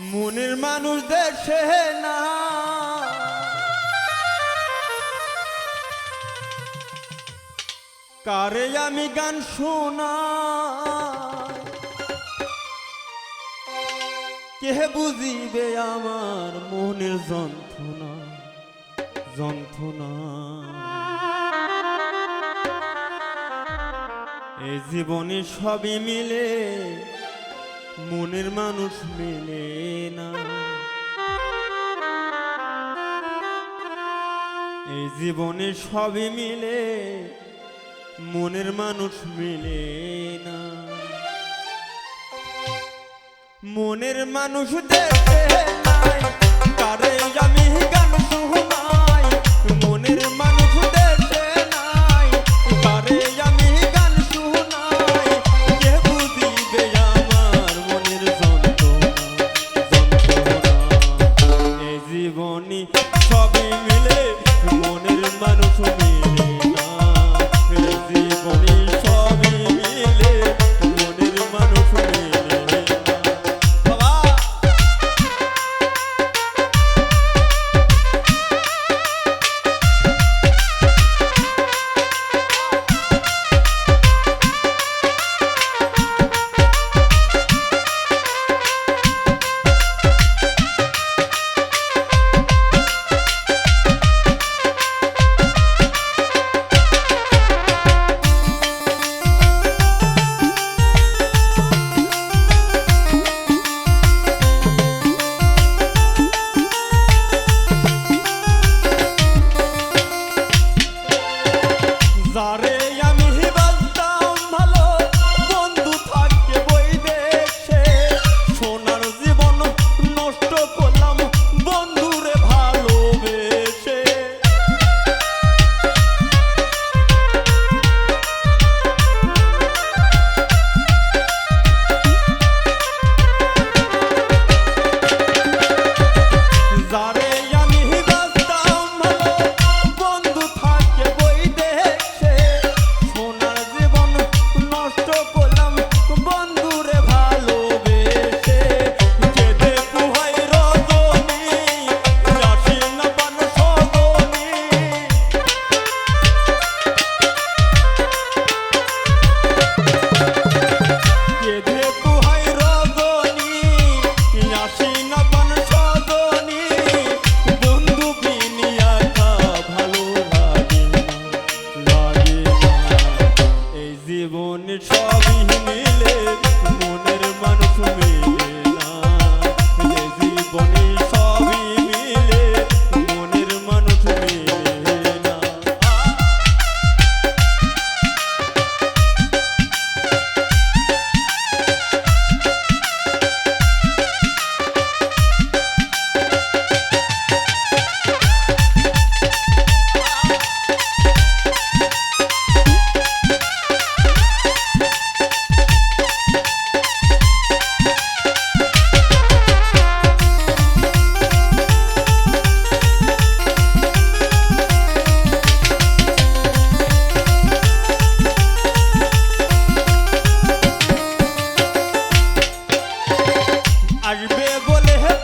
মনের মানুষ দেশে না। কারে আমি গান শোনা কে বুঝিবে আমার মনের যন্ত্রণা? যন্ত্রণা। এই জীবনে সবই মিলে মনের মানুষ মেলে না। এই জীবনে সবই মিলে, মনের মানুষ মেলে না। মনের মানুষ দেখে নাই কারে আমি গান শোনাই। মনের মানুষ বলে